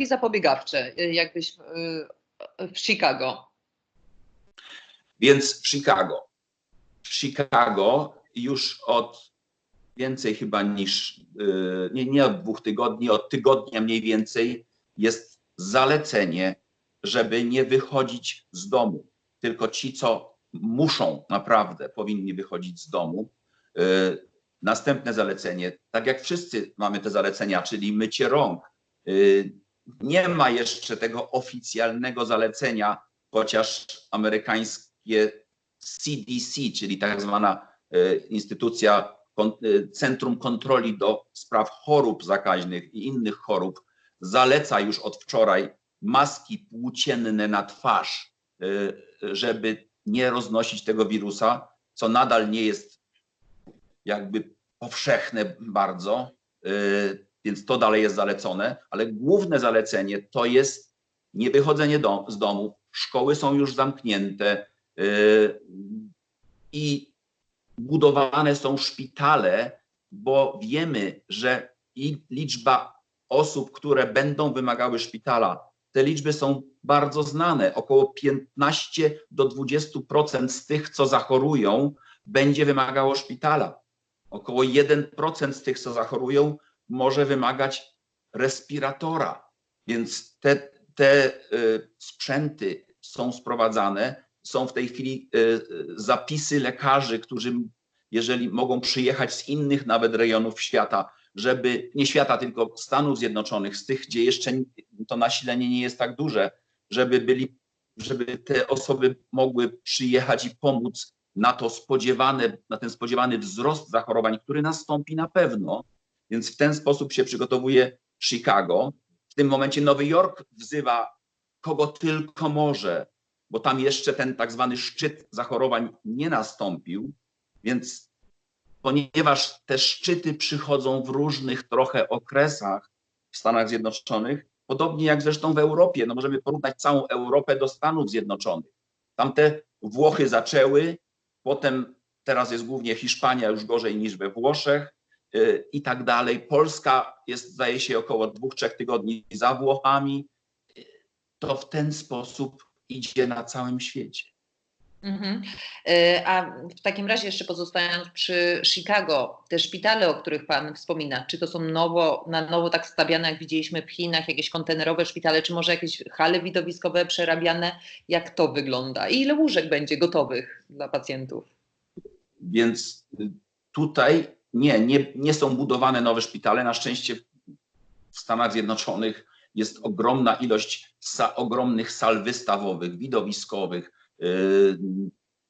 środki zapobiegawcze, y, jakbyś w, y, w Chicago. Więc w Chicago. W Chicago już od więcej chyba niż, y, nie, nie od dwóch tygodni, od tygodnia mniej więcej jest zalecenie, żeby nie wychodzić z domu. Tylko ci, co muszą naprawdę, powinni wychodzić z domu. Następne zalecenie, tak jak wszyscy mamy te zalecenia, czyli mycie rąk. Nie ma jeszcze tego oficjalnego zalecenia, chociaż amerykańskie CDC, czyli tak zwana y, instytucja, y, Centrum Kontroli do Spraw Chorób Zakaźnych i innych chorób, zaleca już od wczoraj maski płócienne na twarz, y, żeby nie roznosić tego wirusa, co nadal nie jest jakby powszechne bardzo, więc to dalej jest zalecone, ale główne zalecenie to jest nie wychodzenie do, z domu. Szkoły są już zamknięte y, i budowane są szpitale, bo wiemy, że i liczba osób, które będą wymagały szpitala, te liczby są bardzo znane. Około 15 do 20% z tych, co zachorują, będzie wymagało szpitala. Około 1% z tych, co zachorują, może wymagać respiratora. Więc te, te y, sprzęty są sprowadzane. Są w tej chwili y, y, zapisy lekarzy, którzy, jeżeli mogą przyjechać z innych nawet rejonów świata, żeby nie świata, tylko Stanów Zjednoczonych, z tych, gdzie jeszcze to nasilenie nie jest tak duże, żeby byli, żeby te osoby mogły przyjechać i pomóc na to spodziewane, na ten spodziewany wzrost zachorowań, który nastąpi na pewno. Więc w ten sposób się przygotowuje Chicago. W tym momencie Nowy Jork wzywa kogo tylko może, bo tam jeszcze ten tak zwany szczyt zachorowań nie nastąpił. Więc ponieważ te szczyty przychodzą w różnych trochę okresach w Stanach Zjednoczonych, podobnie jak zresztą w Europie, no możemy porównać całą Europę do Stanów Zjednoczonych. Tamte Włochy zaczęły, potem teraz jest głównie Hiszpania już gorzej niż we Włoszech i tak dalej. Polska jest, zdaje się, około dwóch, trzech tygodni za Włochami. To w ten sposób idzie na całym świecie. Mhm. Y, A w takim razie jeszcze pozostając przy Chicago, te szpitale, o których Pan wspomina, czy to są nowo, na nowo tak stawiane, jak widzieliśmy w Chinach, jakieś kontenerowe szpitale, czy może jakieś hale widowiskowe przerabiane? Jak to wygląda? I ile łóżek będzie gotowych dla pacjentów? Więc y, tutaj nie, nie, nie są budowane nowe szpitale. Na szczęście w Stanach Zjednoczonych jest ogromna ilość sa, ogromnych sal wystawowych, widowiskowych. Yy,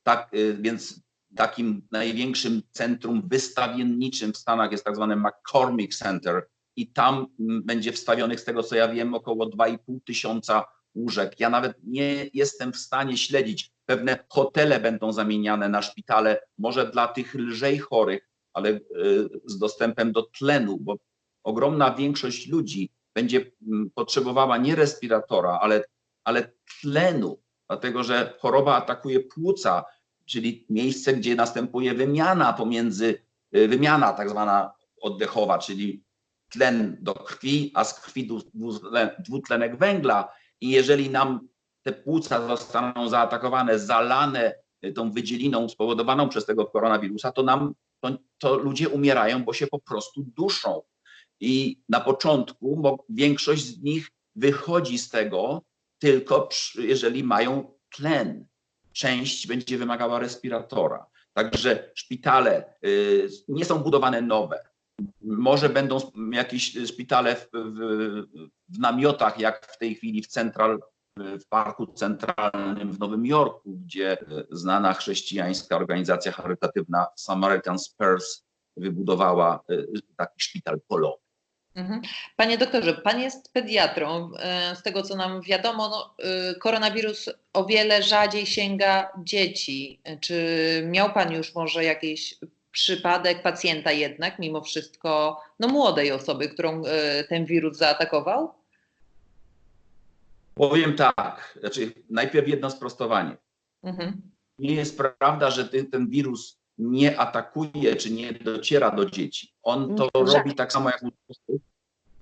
tak, yy, więc takim największym centrum wystawienniczym w Stanach jest tak zwane McCormick Center i tam będzie wstawionych, z tego co ja wiem, około 2,5 tysiąca łóżek. Ja nawet nie jestem w stanie śledzić. Pewne hotele będą zamieniane na szpitale, może dla tych lżej chorych, ale y, z dostępem do tlenu, bo ogromna większość ludzi będzie mm, potrzebowała nie respiratora, ale, ale tlenu, dlatego że choroba atakuje płuca, czyli miejsce, gdzie następuje wymiana pomiędzy, y, wymiana tak zwana oddechowa, czyli tlen do krwi, a z krwi dwu- dwutlen- dwutlenek węgla. I jeżeli nam te płuca zostaną zaatakowane, zalane y, tą wydzieliną spowodowaną przez tego koronawirusa, to nam to, to ludzie umierają, bo się po prostu duszą. I na początku większość z nich wychodzi z tego tylko przy, jeżeli mają tlen. Część będzie wymagała respiratora. Także szpitale y, nie są budowane nowe. Może będą jakieś szpitale w, w, w namiotach, jak w tej chwili w Central, w Parku Centralnym w Nowym Jorku, gdzie znana chrześcijańska organizacja charytatywna Samaritan Spurs wybudowała y, taki szpital polowy. Mhm. Panie doktorze, pan jest pediatrą. E, Z tego co nam wiadomo, no, koronawirus o wiele rzadziej sięga dzieci. E, Czy miał pan już może jakiś przypadek pacjenta jednak, mimo wszystko, no młodej osoby, którą e, ten wirus zaatakował? Powiem tak, znaczy najpierw jedno sprostowanie. Mhm. Nie jest prawda, że ty- ten wirus nie atakuje czy nie dociera do dzieci. On to Dobrze. robi tak samo jak u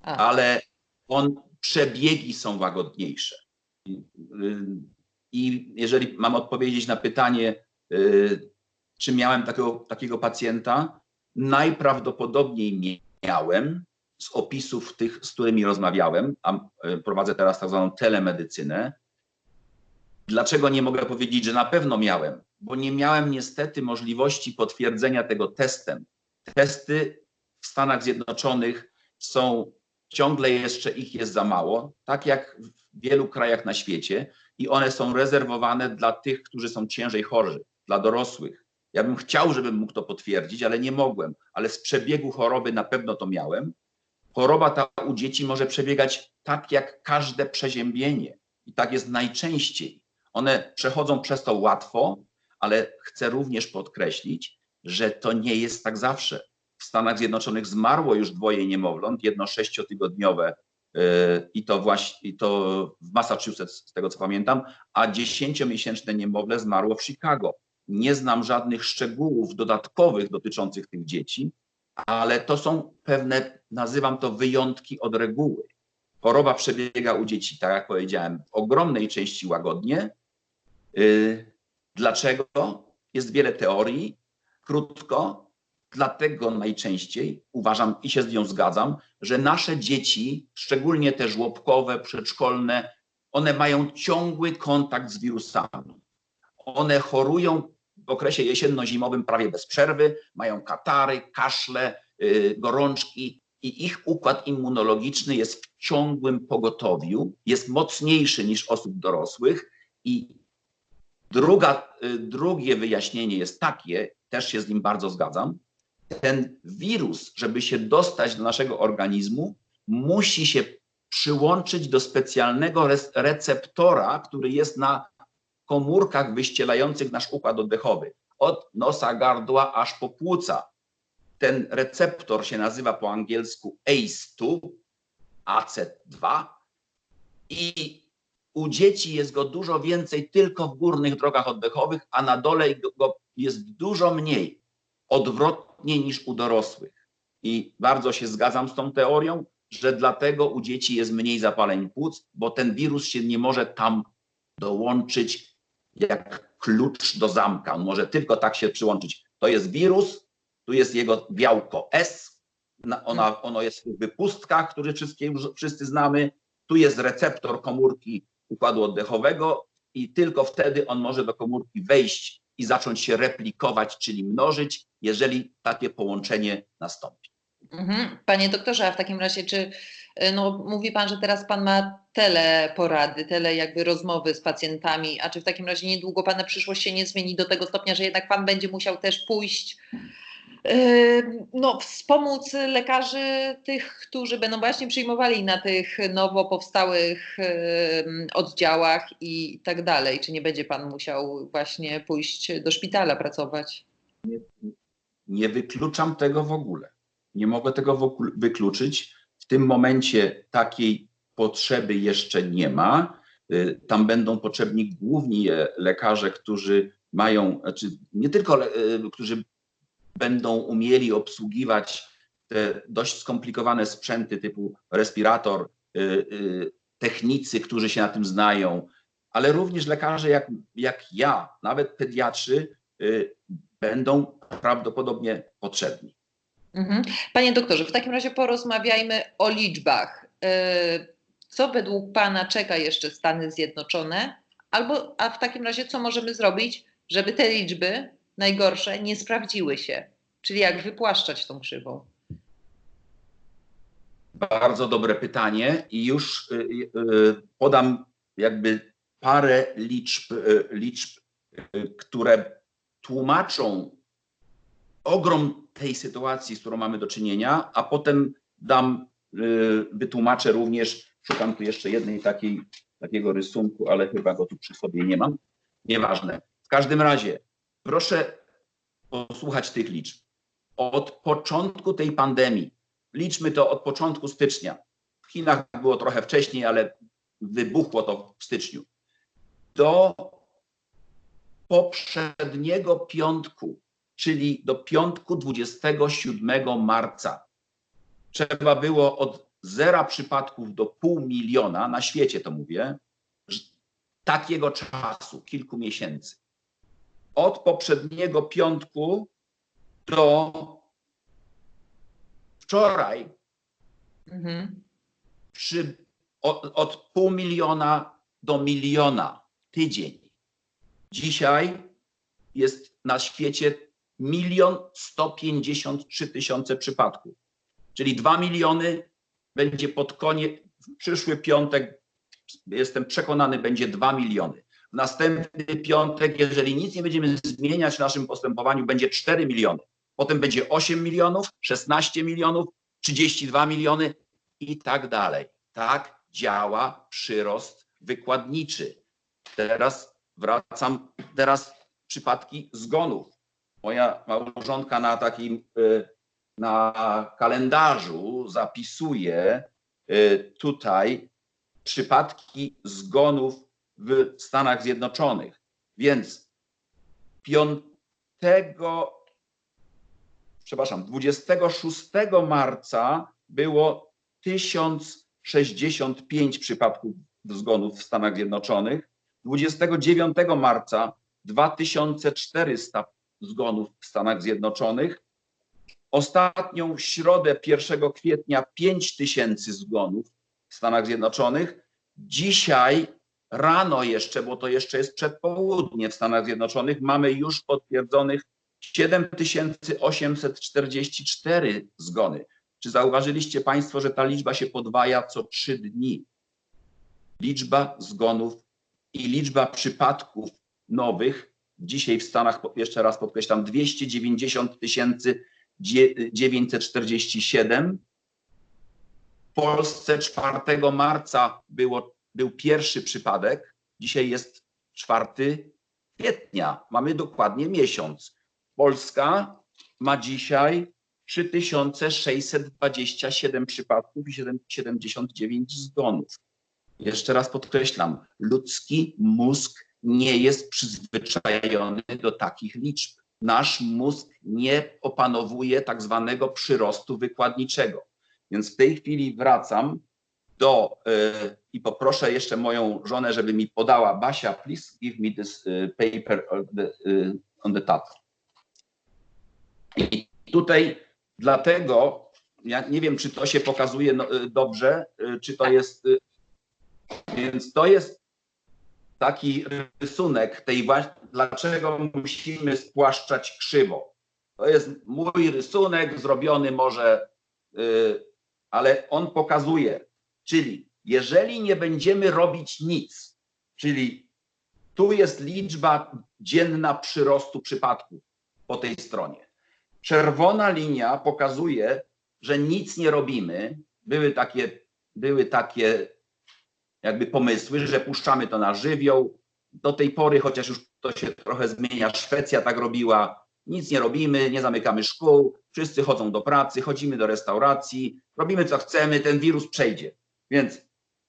ale on przebiegi są łagodniejsze. I, y, jeżeli mam odpowiedzieć na pytanie, y, czy miałem takiego, takiego pacjenta, najprawdopodobniej miałem z opisów tych, z którymi rozmawiałem, a y, prowadzę teraz tak zwaną telemedycynę. Dlaczego nie mogę powiedzieć, że na pewno miałem? Bo nie miałem niestety możliwości potwierdzenia tego testem. Testy w Stanach Zjednoczonych są ciągle jeszcze ich jest za mało, tak jak w wielu krajach na świecie, i one są rezerwowane dla tych, którzy są ciężej chorzy, dla dorosłych. Ja bym chciał, żebym mógł to potwierdzić, ale nie mogłem. Ale z przebiegu choroby na pewno to miałem. Choroba ta u dzieci może przebiegać tak jak każde przeziębienie. I tak jest najczęściej. One przechodzą przez to łatwo, ale chcę również podkreślić, że to nie jest tak zawsze. W Stanach Zjednoczonych zmarło już dwoje niemowląt, jedno sześciotygodniowe yy, i to właśnie i to w Massachusetts, z tego co pamiętam, a dziesięciomiesięczne niemowlę zmarło w Chicago. Nie znam żadnych szczegółów dodatkowych dotyczących tych dzieci, ale to są pewne, nazywam to wyjątki od reguły. Choroba przebiega u dzieci, tak jak powiedziałem, w ogromnej części łagodnie. Yy, dlaczego? Jest wiele teorii. Krótko, dlatego najczęściej uważam i się z nią zgadzam, że nasze dzieci, szczególnie te żłobkowe, przedszkolne, one mają ciągły kontakt z wirusami. One chorują w okresie jesienno-zimowym prawie bez przerwy, mają katary, kaszle, yy, gorączki i ich układ immunologiczny jest w ciągłym pogotowiu, jest mocniejszy niż osób dorosłych i druga, yy, drugie wyjaśnienie jest takie, też się z nim bardzo zgadzam, ten wirus, żeby się dostać do naszego organizmu, musi się przyłączyć do specjalnego receptora, który jest na komórkach wyścielających nasz układ oddechowy. Od nosa, gardła aż po płuca. Ten receptor się nazywa po angielsku ACE2, AC2 i u dzieci jest go dużo więcej tylko w górnych drogach oddechowych, a na dole go jest dużo mniej. Odwrotnie niż u dorosłych. I bardzo się zgadzam z tą teorią, że dlatego u dzieci jest mniej zapaleń płuc, bo ten wirus się nie może tam dołączyć jak klucz do zamka. On może tylko tak się przyłączyć. To jest wirus, tu jest jego białko S, ona, ono jest w wypustkach, które wszystkie, wszyscy znamy. Tu jest receptor komórki układu oddechowego i tylko wtedy on może do komórki wejść i zacząć się replikować, czyli mnożyć, jeżeli takie połączenie nastąpi. Mhm. Panie doktorze, a w takim razie, czy no, mówi Pan, że teraz Pan ma teleporady, tele jakby rozmowy z pacjentami, a czy w takim razie niedługo Pana przyszłość się nie zmieni do tego stopnia, że jednak Pan będzie musiał też pójść no, wspomóc lekarzy tych, którzy będą właśnie przyjmowali na tych nowo powstałych oddziałach i tak dalej. Czy nie będzie pan musiał właśnie pójść do szpitala pracować? Nie, nie wykluczam tego w ogóle. Nie mogę tego wykluczyć. Tym momencie takiej potrzeby jeszcze nie ma. Y, tam będą potrzebni główni lekarze, którzy mają, znaczy nie tylko, y, którzy będą umieli obsługiwać te dość skomplikowane sprzęty typu respirator, y, technicy, którzy się na tym znają, ale również lekarze jak, jak ja, nawet pediatrzy, będą prawdopodobnie potrzebni. Mhm. Panie doktorze, w takim razie porozmawiajmy o liczbach. Co według Pana czeka jeszcze Stany Zjednoczone? Albo, a w takim razie, co możemy zrobić, żeby te liczby najgorsze nie sprawdziły się. Czyli jak wypłaszczać tą krzywą? Bardzo dobre pytanie i już y, y, podam jakby parę liczb, y, liczb które tłumaczą ogrom tej sytuacji, z którą mamy do czynienia, a potem dam, wytłumaczę również, szukam tu jeszcze jednej takiej, takiego rysunku, ale chyba go tu przy sobie nie mam. Nieważne. W każdym razie Proszę posłuchać tych liczb. Od początku tej pandemii, liczmy to od początku stycznia, w Chinach było trochę wcześniej, ale wybuchło to w styczniu, do poprzedniego piątku, czyli do piątku 27 marca, trzeba było od zera przypadków do pół miliona, na świecie to mówię, takiego czasu, kilku miesięcy. Od poprzedniego piątku do wczoraj Mhm. przy, od, od pół miliona do miliona tydzień. Dzisiaj jest na świecie milion sto pięćdziesiąt trzy tysiące przypadków. Czyli dwa miliony będzie pod koniec, w przyszły piątek, jestem przekonany, będzie dwa miliony. W następny piątek, jeżeli nic nie będziemy zmieniać w naszym postępowaniu, będzie 4 miliony. Potem będzie 8 milionów, 16 milionów, 32 miliony i tak dalej. Tak działa przyrost wykładniczy. Teraz wracam, teraz przypadki zgonów. Moja małżonka na takim, y, na kalendarzu zapisuje y, tutaj przypadki zgonów w Stanach Zjednoczonych. Więc 5, przepraszam, 26 marca było 1065 przypadków zgonów w Stanach Zjednoczonych. 29 marca 2400 zgonów w Stanach Zjednoczonych. Ostatnią środę 1 kwietnia 5000 zgonów w Stanach Zjednoczonych. Dzisiaj rano jeszcze, bo to jeszcze jest przedpołudnie w Stanach Zjednoczonych, mamy już potwierdzonych 7844 zgony. Czy zauważyliście Państwo, że ta liczba się podwaja co trzy dni? Liczba zgonów i liczba przypadków nowych dzisiaj w Stanach, jeszcze raz podkreślam, 290 tysięcy 947. W Polsce 4 marca było, był pierwszy przypadek, dzisiaj jest 4 kwietnia, mamy dokładnie miesiąc. Polska ma dzisiaj 3627 przypadków i 79 zgonów. Jeszcze raz podkreślam, ludzki mózg nie jest przyzwyczajony do takich liczb. Nasz mózg nie opanowuje tak zwanego przyrostu wykładniczego. Więc w tej chwili wracam do y, i poproszę jeszcze moją żonę, żeby mi podała. Basia, please give me this y, paper on the, on the top. I tutaj dlatego, ja nie wiem, czy to się pokazuje no, dobrze, czy to jest. y, Więc to jest taki rysunek tej właśnie, dlaczego musimy spłaszczać krzywo. To jest mój rysunek, zrobiony może, y, ale on pokazuje, czyli jeżeli nie będziemy robić nic, czyli tu jest liczba dzienna przyrostu przypadków po tej stronie. Czerwona linia pokazuje, że nic nie robimy. Były takie, były takie jakby pomysły, że puszczamy to na żywioł. Do tej pory, chociaż już to się trochę zmienia, Szwecja tak robiła, nic nie robimy, nie zamykamy szkół, wszyscy chodzą do pracy, chodzimy do restauracji, robimy co chcemy, ten wirus przejdzie. Więc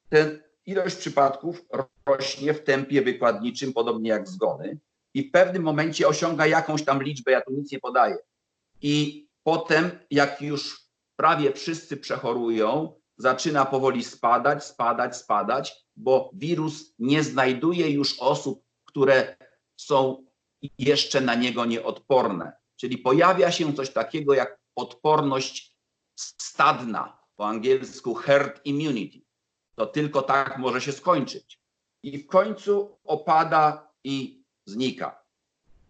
ten ilość przypadków rośnie w tempie wykładniczym, podobnie jak zgony, i w pewnym momencie osiąga jakąś tam liczbę, ja tu nic nie podaję. I potem, jak już prawie wszyscy przechorują, zaczyna powoli spadać, spadać, spadać, bo wirus nie znajduje już osób, które są jeszcze na niego nieodporne. Czyli pojawia się coś takiego jak odporność stadna, po angielsku herd immunity. To tylko tak może się skończyć. I w końcu opada i znika.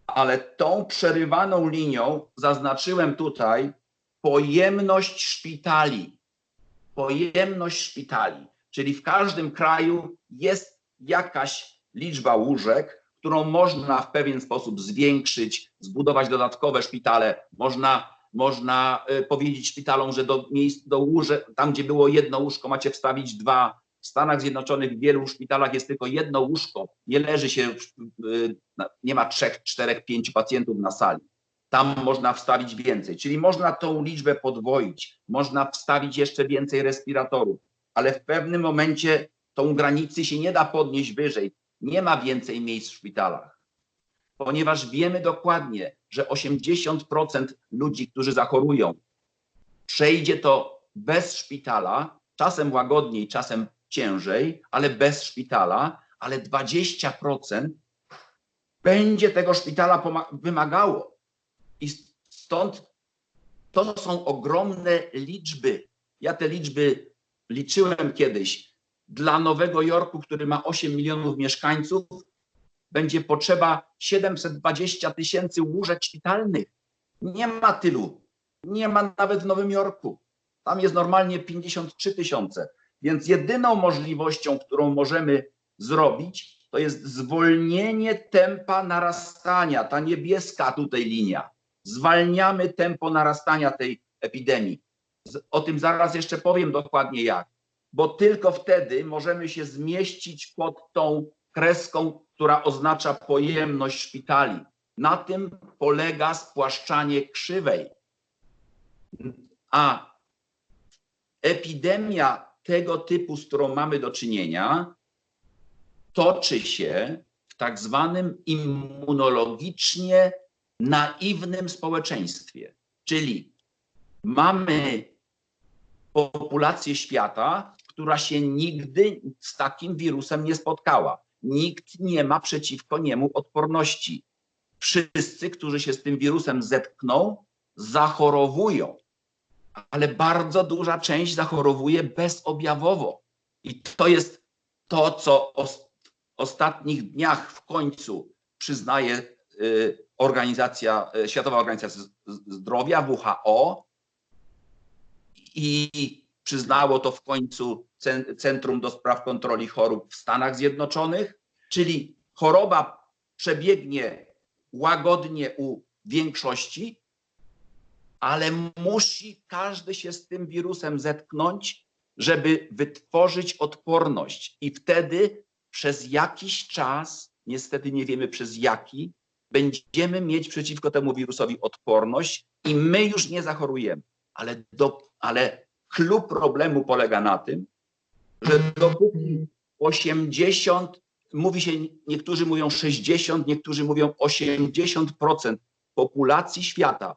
Ale tą przerywaną linią zaznaczyłem tutaj pojemność szpitali pojemność szpitali, czyli w każdym kraju jest jakaś liczba łóżek, którą można w pewien sposób zwiększyć, zbudować dodatkowe szpitale. Można, można y, powiedzieć szpitalom, że do miejsc, do łóżek, tam gdzie było jedno łóżko, macie wstawić dwa. W Stanach Zjednoczonych w wielu szpitalach jest tylko jedno łóżko, nie leży się, y, nie ma trzech, czterech, pięciu pacjentów na sali tam można wstawić więcej. Czyli można tą liczbę podwoić, można wstawić jeszcze więcej respiratorów, ale w pewnym momencie tą granicę się nie da podnieść wyżej. Nie ma więcej miejsc w szpitalach, ponieważ wiemy dokładnie, że 80% ludzi, którzy zachorują, przejdzie to bez szpitala czasem łagodniej, czasem ciężej, ale bez szpitala, ale 20% będzie tego szpitala wymagało. I stąd to są ogromne liczby. Ja te liczby liczyłem kiedyś. Dla Nowego Jorku, który ma 8 milionów mieszkańców, będzie potrzeba 720 tysięcy łóżek szpitalnych. Nie ma tylu. Nie ma nawet w Nowym Jorku. Tam jest normalnie 53 tysiące. Więc jedyną możliwością, którą możemy zrobić, to jest zwolnienie tempa narastania. Ta niebieska tutaj linia. Zwalniamy tempo narastania tej epidemii. O tym zaraz jeszcze powiem dokładnie jak, bo tylko wtedy możemy się zmieścić pod tą kreską, która oznacza pojemność szpitali. Na tym polega spłaszczanie krzywej. A epidemia tego typu, z którą mamy do czynienia, toczy się w tak zwanym immunologicznie naiwnym społeczeństwie. Czyli mamy populację świata, która się nigdy z takim wirusem nie spotkała. Nikt nie ma przeciwko niemu odporności. Wszyscy, którzy się z tym wirusem zetkną, zachorowują, ale bardzo duża część zachorowuje bezobjawowo. I to jest to, co w ostatnich dniach w końcu przyznaje organizacja, y, Światowa Organizacja Zdrowia, WHO, i przyznało to w końcu Cen- Centrum do Spraw Kontroli Chorób w Stanach Zjednoczonych, czyli choroba przebiegnie łagodnie u większości, ale musi każdy się z tym wirusem zetknąć, żeby wytworzyć odporność. I wtedy przez jakiś czas, niestety nie wiemy przez jaki, będziemy mieć przeciwko temu wirusowi odporność i my już nie zachorujemy. Ale, do, ale clou problemu polega na tym, że dopóki 80, mówi się, niektórzy mówią 60, niektórzy mówią 80% populacji świata,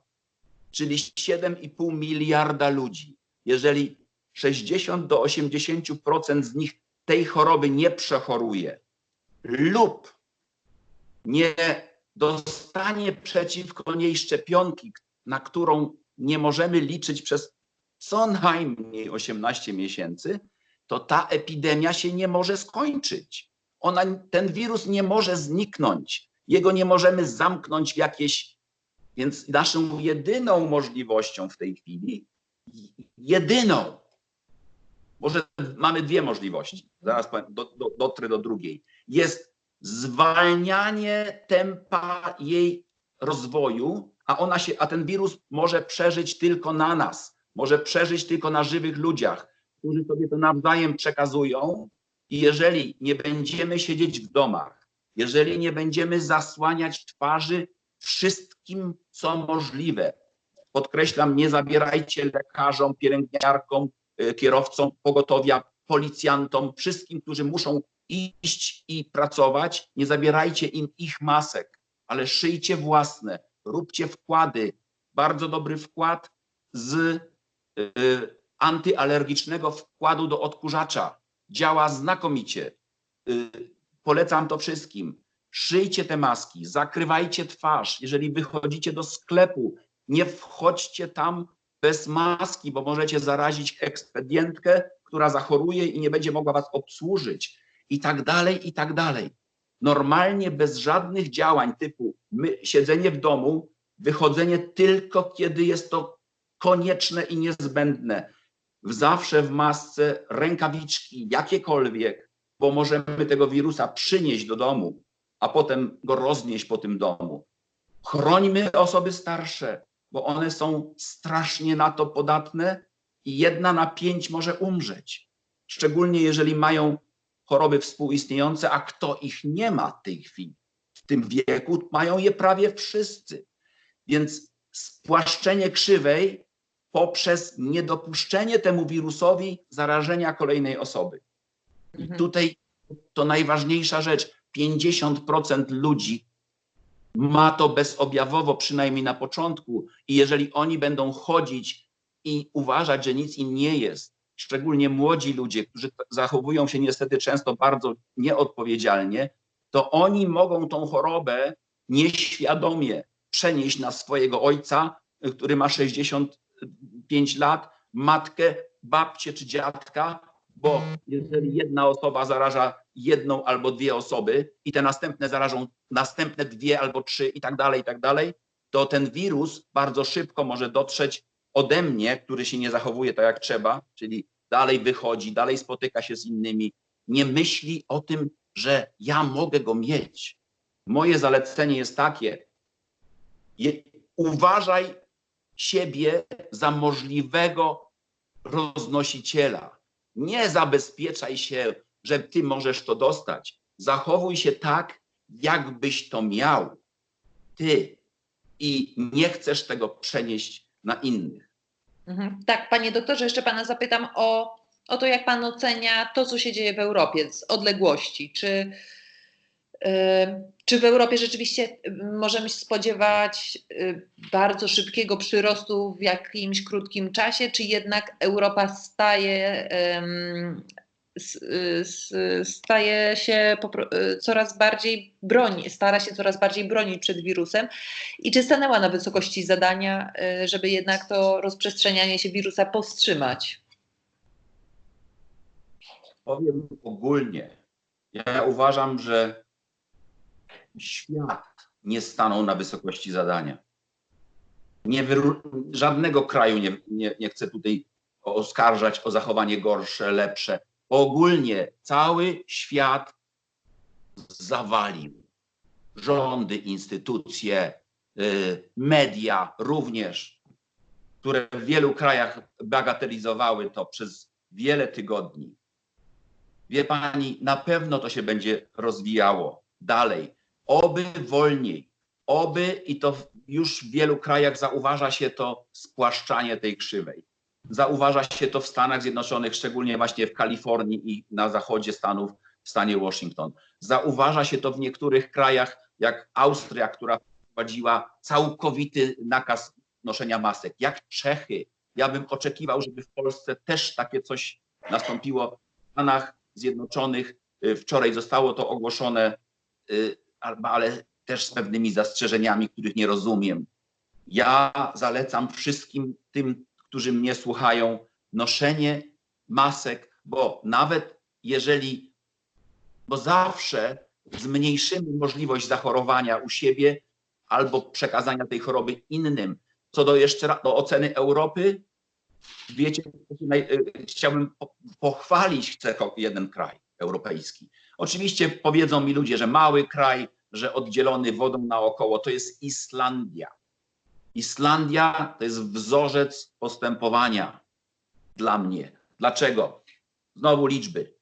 czyli 7,5 miliarda ludzi, jeżeli 60 do 80% z nich tej choroby nie przechoruje lub nie dostanie przeciwko niej szczepionki, na którą nie możemy liczyć przez co najmniej 18 miesięcy, to ta epidemia się nie może skończyć. Ona, ten wirus nie może zniknąć. Jego nie możemy zamknąć w jakieś. Więc naszą jedyną możliwością w tej chwili, jedyną, może mamy dwie możliwości, zaraz powiem, do, do, dotrę do drugiej, jest zwalnianie tempa jej rozwoju, a ona się, a ten wirus może przeżyć tylko na nas, może przeżyć tylko na żywych ludziach, którzy sobie to nawzajem przekazują. I jeżeli nie będziemy siedzieć w domach, jeżeli nie będziemy zasłaniać twarzy wszystkim, co możliwe, podkreślam, nie zabierajcie lekarzom, pielęgniarkom, y, kierowcom pogotowia, policjantom, wszystkim, którzy muszą iść i pracować, nie zabierajcie im ich masek, ale szyjcie własne, róbcie wkłady. Bardzo dobry wkład z y, antyalergicznego wkładu do odkurzacza. Działa znakomicie. Y, polecam to wszystkim. Szyjcie te maski, zakrywajcie twarz. Jeżeli wychodzicie do sklepu, nie wchodźcie tam bez maski, bo możecie zarazić ekspedientkę, która zachoruje i nie będzie mogła was obsłużyć. I tak dalej, i tak dalej. Normalnie bez żadnych działań typu my, siedzenie w domu, wychodzenie tylko kiedy jest to konieczne i niezbędne. Zawsze w masce, rękawiczki, jakiekolwiek, bo możemy tego wirusa przynieść do domu, a potem go roznieść po tym domu. Chrońmy osoby starsze, bo one są strasznie na to podatne i jedna na pięć może umrzeć. Szczególnie jeżeli mają choroby współistniejące, a kto ich nie ma w tej chwili, w tym wieku, mają je prawie wszyscy. Więc spłaszczenie krzywej poprzez niedopuszczenie temu wirusowi zarażenia kolejnej osoby. I Mhm. tutaj to najważniejsza rzecz. 50% ludzi ma to bezobjawowo, przynajmniej na początku. I jeżeli oni będą chodzić i uważać, że nic im nie jest, szczególnie młodzi ludzie, którzy zachowują się niestety często bardzo nieodpowiedzialnie, to oni mogą tą chorobę nieświadomie przenieść na swojego ojca, który ma 65 lat, matkę, babcię czy dziadka, bo jeżeli jedna osoba zaraża jedną albo dwie osoby i te następne zarażą następne dwie albo trzy i tak dalej, i tak dalej, to ten wirus bardzo szybko może dotrzeć ode mnie, który się nie zachowuje tak jak trzeba, czyli dalej wychodzi, dalej spotyka się z innymi, nie myśli o tym, że ja mogę go mieć. Moje zalecenie jest takie: je, uważaj siebie za możliwego roznosiciela. Nie zabezpieczaj się, że ty możesz to dostać. Zachowuj się tak, jakbyś to miał. Ty. I nie chcesz tego przenieść na innych. Mhm. Tak, panie doktorze, jeszcze pana zapytam o, o to, jak pan ocenia to, co się dzieje w Europie z odległości. Czy, czy w Europie rzeczywiście możemy się spodziewać bardzo szybkiego przyrostu w jakimś krótkim czasie, czy jednak Europa staje, staje się coraz bardziej broni, stara się coraz bardziej bronić przed wirusem i czy stanęła na wysokości zadania, y, żeby jednak to rozprzestrzenianie się wirusa powstrzymać? Powiem ogólnie. Ja uważam, że świat nie stanął na wysokości zadania. Nie żadnego kraju nie, nie, nie chcę tutaj oskarżać o zachowanie gorsze, lepsze. Ogólnie cały świat zawalił. Rządy, instytucje, y, media również, które w wielu krajach bagatelizowały to przez wiele tygodni. Wie pani, na pewno to się będzie rozwijało dalej. Oby wolniej, oby i to już w wielu krajach zauważa się to spłaszczanie tej krzywej. Zauważa się to w Stanach Zjednoczonych, szczególnie właśnie w Kalifornii i na zachodzie Stanów, w stanie Washington. Zauważa się to w niektórych krajach, jak Austria, która wprowadziła całkowity nakaz noszenia masek, jak Czechy. Ja bym oczekiwał, żeby w Polsce też takie coś nastąpiło. W Stanach Zjednoczonych y, wczoraj zostało to ogłoszone, y, ale- ale też z pewnymi zastrzeżeniami, których nie rozumiem. Ja zalecam wszystkim tym, którzy mnie słuchają, noszenie masek, bo nawet jeżeli, bo zawsze zmniejszymy możliwość zachorowania u siebie albo przekazania tej choroby innym. Co do jeszcze do oceny Europy, wiecie, y, chciałbym po- pochwalić jeden kraj europejski. Oczywiście powiedzą mi ludzie, że mały kraj, że oddzielony wodą naokoło, to jest Islandia. Islandia to jest wzorzec postępowania dla mnie. Dlaczego? Znowu liczby.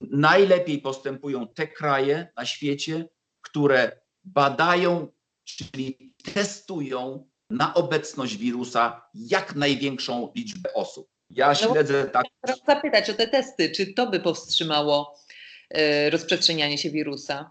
Najlepiej postępują te kraje na świecie, które badają, czyli testują na obecność wirusa jak największą liczbę osób. Ja śledzę tak. Teraz zapytać o te testy, czy to by powstrzymało y, rozprzestrzenianie się wirusa?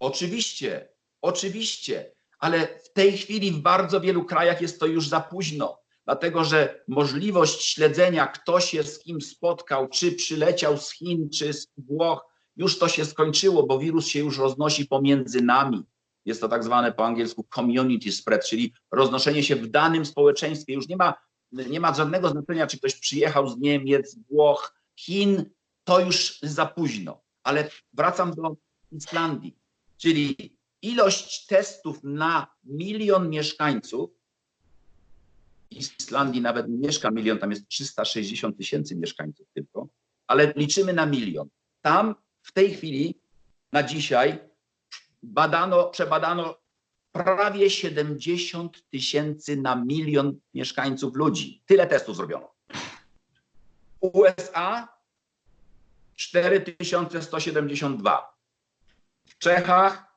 Oczywiście, oczywiście, ale w tej chwili w bardzo wielu krajach jest to już za późno, dlatego że możliwość śledzenia, kto się z kim spotkał, czy przyleciał z Chin, czy z Włoch, już to się skończyło, bo wirus się już roznosi pomiędzy nami. Jest to tak zwane po angielsku community spread, czyli roznoszenie się w danym społeczeństwie. Już nie ma, nie ma żadnego znaczenia, czy ktoś przyjechał z Niemiec, Włoch, Chin, to już za późno. Ale wracam do Islandii czyli ilość testów na milion mieszkańców. Islandii nawet nie mieszka milion, tam jest 360 tysięcy mieszkańców tylko, ale liczymy na milion. Tam w tej chwili, na dzisiaj, badano, przebadano prawie 70 tysięcy na milion mieszkańców ludzi. Tyle testów zrobiono. USA 4172. W Czechach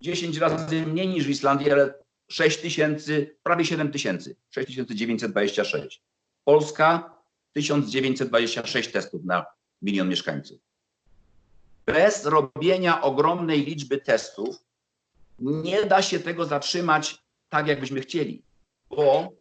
10 razy mniej niż w Islandii, ale 6 tysięcy, prawie 7 tysięcy, 6926. Polska 1926 testów na milion mieszkańców. Bez robienia ogromnej liczby testów nie da się tego zatrzymać tak, jakbyśmy chcieli, bo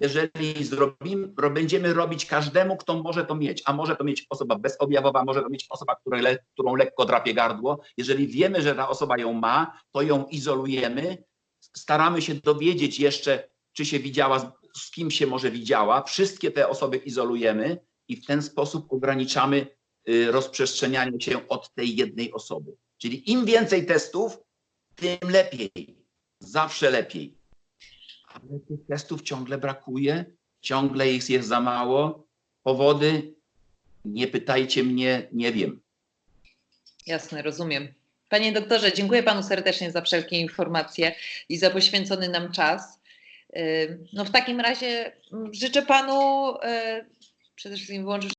jeżeli zrobimy, ro- będziemy robić każdemu, kto może to mieć, a może to mieć osoba bezobjawowa, może to mieć osoba, której którą lekko drapie gardło, jeżeli wiemy, że ta osoba ją ma, to ją izolujemy, staramy się dowiedzieć jeszcze, czy się widziała, z, z kim się może widziała, wszystkie te osoby izolujemy i w ten sposób ograniczamy y, rozprzestrzenianie się od tej jednej osoby. Czyli im więcej testów, tym lepiej. Zawsze lepiej. Ale tych testów ciągle brakuje, ciągle ich jest za mało. Powody, nie pytajcie mnie, nie wiem. Jasne, rozumiem. Panie doktorze, dziękuję panu serdecznie za wszelkie informacje i za poświęcony nam czas. Yy, No w takim razie mm, życzę panu yy, przede wszystkim wyłączyć